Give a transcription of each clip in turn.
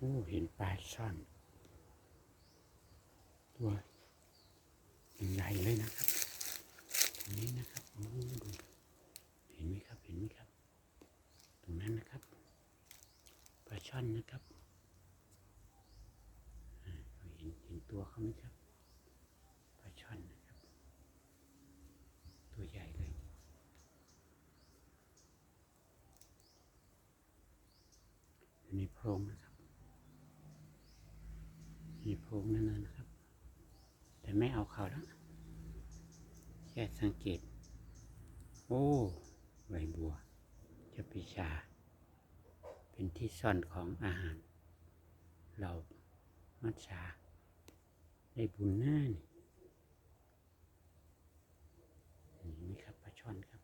โอ้เห็นปลาช่อนตัวใหญ่เลยนะครับ ตรงนี้นะครับโอ้ดูเห็นไหมครับ เห็นไหมครับ ตรงนั้นนะครับ ปลาช่อนนะครับเห็นเห็นตัวเขาไหมครับ ปลาช่อนนะครับ ตัวใหญ่เลยอยู่ในโพรงนะครับ มีโพรงนั่นนะนครับ แต่ไม่เอาเขาแล้วแค่สังเกต โอ้ใบบัวจะปีชา เป็นที่ซ่อนของอาหาร เรามัจฉาได้บุญหน้านี่เห็นไหมครับปลาช่อนครับ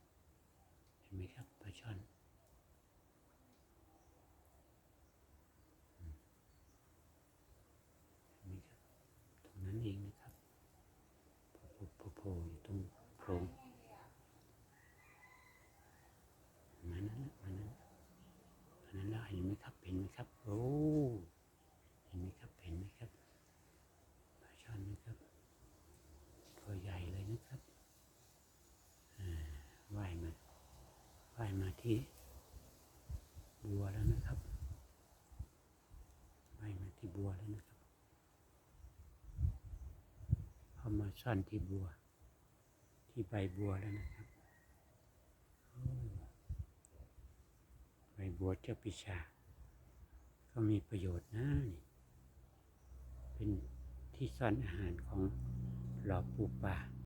เห็นไหมครับปลาช่อน นี่ครับ ตรงนั้นเองนะครับโผล่โผล่โผล่อยู่ตรงโพรงมานั้นละมานั้นมา นั้นแล้วเห็นไหมครับเห็นไหมครับโอ้เห็นไหมครับเห็นไหมครับปลาช่อนนะครับตัวใหญ่เลยนะครับอ่าว่ายมาว่ายมาที่บัวแล้วนะครับว่ายมาที่บัวแล้วนะครับเข้ามาซ่อนที่บัว ที่ใบบัวแล้วนะครับโอ้ใบบัวเจ้าปิชา ก็มีประโยชน์นะนี่เป็นที่ซ่อนอาหารของหลอปูปลา